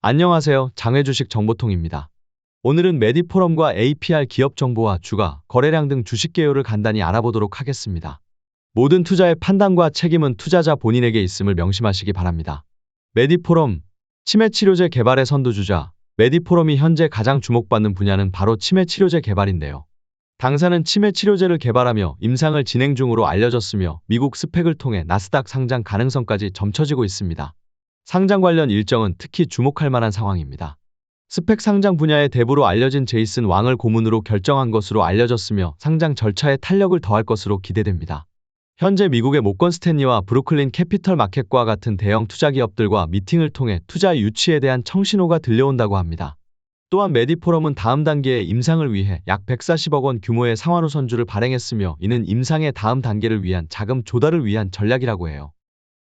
안녕하세요. 장외주식 정보통입니다. 오늘은 메디포럼과 APR 기업 정보와 주가, 거래량 등 주식 개요를 간단히 알아보도록 하겠습니다. 모든 투자의 판단과 책임은 투자자 본인에게 있음을 명심하시기 바랍니다. 메디포럼, 치매 치료제 개발의 선두주자, 메디포럼이 현재 가장 주목받는 분야는 바로 치매 치료제 개발인데요. 당사는 치매 치료제를 개발하며 임상을 진행 중으로 알려졌으며 미국 스펙을 통해 나스닥 상장 가능성까지 점쳐지고 있습니다. 상장 관련 일정은 특히 주목할 만한 상황입니다. 스펙 상장 분야의 대부로 알려진 제이슨 왕을 고문으로 결정한 것으로 알려졌으며 상장 절차에 탄력을 더할 것으로 기대됩니다. 현재 미국의 모건 스탠리와 브루클린 캐피털 마켓과 같은 대형 투자 기업들과 미팅을 통해 투자 유치에 대한 청신호가 들려온다고 합니다. 또한 메디포럼은 다음 단계의 임상을 위해 약 140억 원 규모의 상환후 선주를 발행했으며 이는 임상의 다음 단계를 위한 자금 조달을 위한 전략이라고 해요.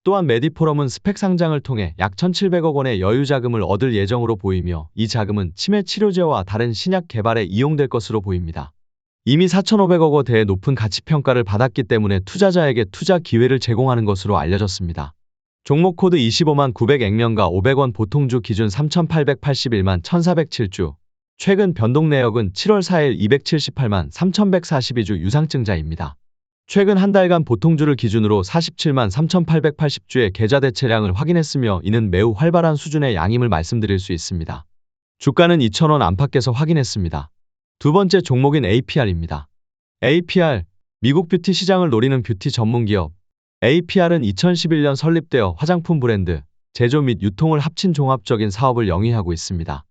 또한 메디포럼은 스펙 상장을 통해 약 1,700억 원의 여유 자금을 얻을 예정으로 보이며 이 자금은 치매 치료제와 다른 신약 개발에 이용될 것으로 보입니다. 이미 4,500억 원대의 높은 가치 평가를 받았기 때문에 투자자에게 투자 기회를 제공하는 것으로 알려졌습니다. 종목 코드 25만 900액면가 500원 보통주 기준 3,881만 1,407주. 최근 변동 내역은 7월 4일 278만 3,142주 유상증자입니다. 최근 한 달간 보통주를 기준으로 47만 3,880주의 계좌 대체량을 확인했으며 이는 매우 활발한 수준의 양임을 말씀드릴 수 있습니다. 주가는 2,000원 안팎에서 확인했습니다. 두 번째 종목인 APR입니다. APR, 미국 뷰티 시장을 노리는 뷰티 전문 기업. APR은 2011년 설립되어 화장품 브랜드, 제조 및 유통을 합친 종합적인 사업을 영위하고 있습니다.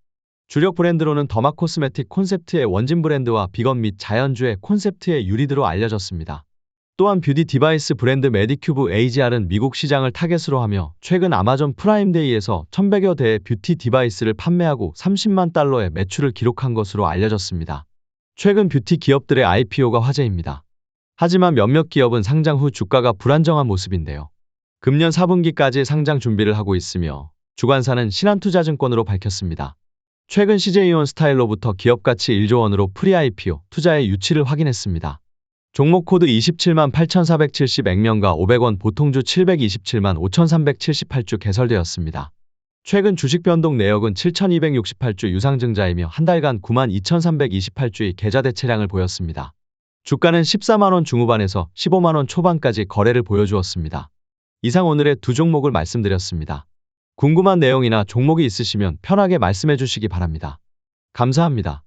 주력 브랜드로는 더마 코스메틱 콘셉트의 원진 브랜드와 비건 및 자연주의 콘셉트의 유리드로 알려졌습니다. 또한 뷰티 디바이스 브랜드 메디큐브 AGR은 미국 시장을 타겟으로 하며 최근 아마존 프라임데이에서 1100여 대의 뷰티 디바이스를 판매하고 30만 달러의 매출을 기록한 것으로 알려졌습니다. 최근 뷰티 기업들의 IPO가 화제입니다. 하지만 몇몇 기업은 상장 후 주가가 불안정한 모습인데요. 금년 4분기까지 상장 준비를 하고 있으며 주관사는 신한투자증권으로 밝혔습니다. 최근 CJ이온 스타일로부터 기업가치 1조 원으로 프리-IPO 투자의 유치를 확인했습니다. 종목 코드 27만 8,470 액면가 500원 보통주 727만 5,378주 개설되었습니다. 최근 주식 변동 내역은 7,268주 유상증자이며 한 달간 9만 2,328주의 계좌 대체량을 보였습니다. 주가는 14만원 중후반에서 15만원 초반까지 거래를 보여주었습니다. 이상 오늘의 두 종목을 말씀드렸습니다. 궁금한 내용이나 종목이 있으시면 편하게 말씀해 주시기 바랍니다. 감사합니다.